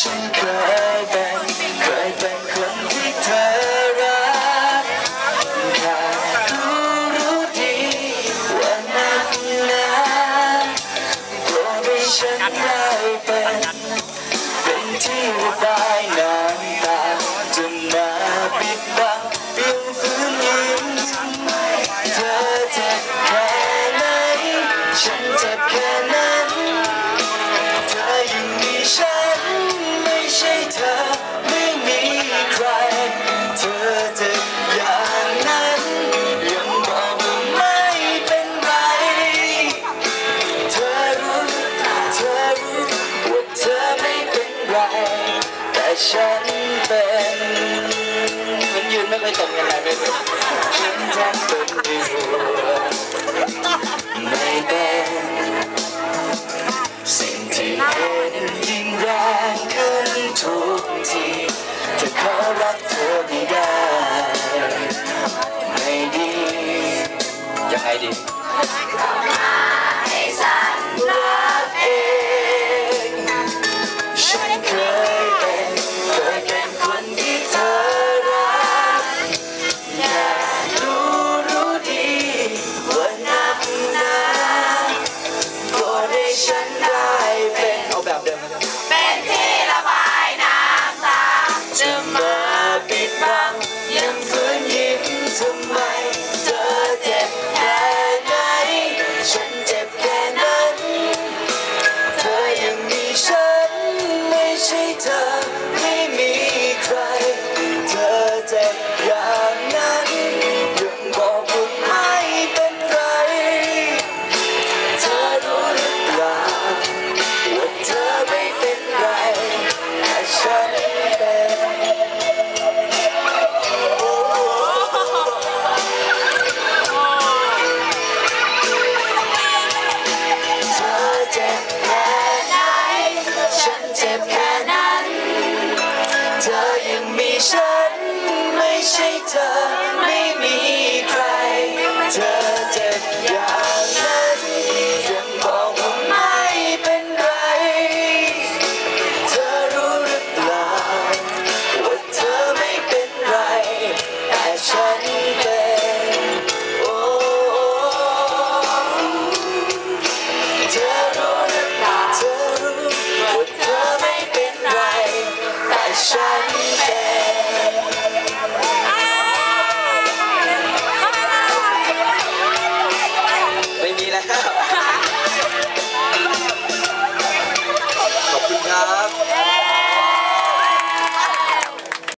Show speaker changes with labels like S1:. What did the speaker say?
S1: ฉันเคยเป็นเคยเป็นคนที่เธอรักแค่รู้รู้ดีว่านักหนาโปรดให้ฉันได้เป็นเป็นที่ระบายน้ำตาจะมาปิดบังยังฝืนยิ้มเธอเจ็บแค่ไหนฉันเจ็บแค่นั้น ฉันเป็นมันยืนไม่ค่อยตรงกันเลยไม่รู้ฉันทำเป็นไม่รู้ไม่เป็นสิ่งที่เห็นยิ่งแรงขึ้นทุกทีจะขอรักเธอไม่ได้ไม่ดี
S2: ยังไงดี
S1: เธอยังมีฉันไม่ใช่เธอ ไม
S2: ่มีแล้ว ขอบคุณครับ